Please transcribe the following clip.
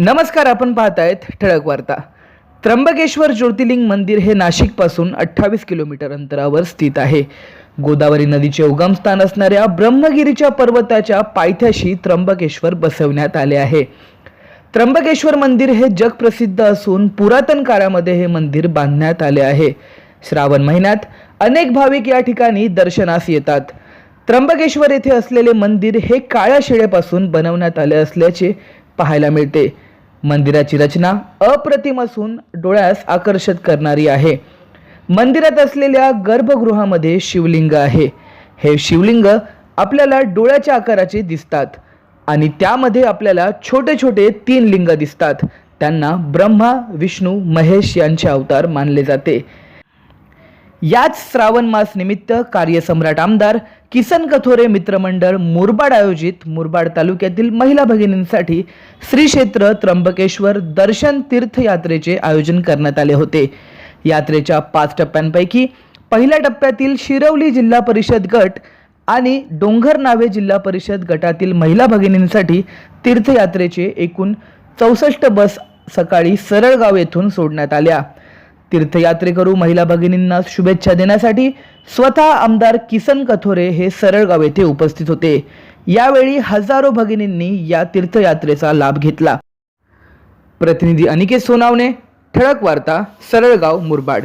नमस्कार आपण पाहतायत ठळक वार्ता. त्र्यंबकेश्वर ज्योतिर्लिंग मंदिर हे नाशिकपासून अठ्ठावीस किलोमीटर अंतरावर स्थित आहे. गोदावरी नदीचे उगमस्थान असणाऱ्या ब्रह्मगिरीच्या पर्वताच्या पायथ्याशी त्र्यंबकेश्वर बसवण्यात आले आहे. त्र्यंबकेश्वर मंदिर हे जगप्रसिद्ध असून पुरातन काळामध्ये हे मंदिर बांधण्यात आले आहे. श्रावण महिन्यात अनेक भाविक या ठिकाणी दर्शनास येतात. त्र्यंबकेश्वर येथे असलेले मंदिर हे काळ्या शिळेपासून बनवण्यात आले असल्याचे पाहायला मिळते. मंदिराची रचना अप्रतिम असून डोळ्यास आकर्षित करणारी आहे. मंदिरात असलेल्या गर्भगृहामध्ये शिवलिंग आहे. हे शिवलिंग आपल्याला डोळ्याच्या आकाराचे दिसतात आणि त्यामध्ये आपल्याला छोटे छोटे तीन लिंग दिसतात. त्यांना ब्रह्मा विष्णू महेश यांचे अवतार मानले जाते. याच श्रावण मास निमित्त कार्यसम्राट आमदार किसन कथोरे मित्रमंडळ मुरबाड आयोजित मुरबाड तालुक्यातील महिला भगिनींसाठी श्री क्षेत्र त्र्यंबकेश्वर दर्शन तीर्थयात्रेचे आयोजन करण्यात आले होते. यात्रेच्या पाच टप्प्यांपैकी पहिल्या टप्प्यातील शिरवली जिल्हा परिषद गट आणि डोंगर नावे जिल्हा परिषद गटातील महिला भगिनींसाठी तीर्थयात्रेचे एकूण चौसष्ट बस सकाळी सरळगाव येथून सोडण्यात आल्या. तीर्थयात्रेकरू महिला भगिनींना शुभेच्छा देण्यासाठी स्वतः आमदार किसन कथोरे हे सरळगाव येथे उपस्थित होते. यावेळी हजारो भगिनींनी या तीर्थयात्रेचा लाभ घेतला. प्रतिनिधी अनिकेत सोनावणे ठळक वार्ता सरळगाव मुरबाड.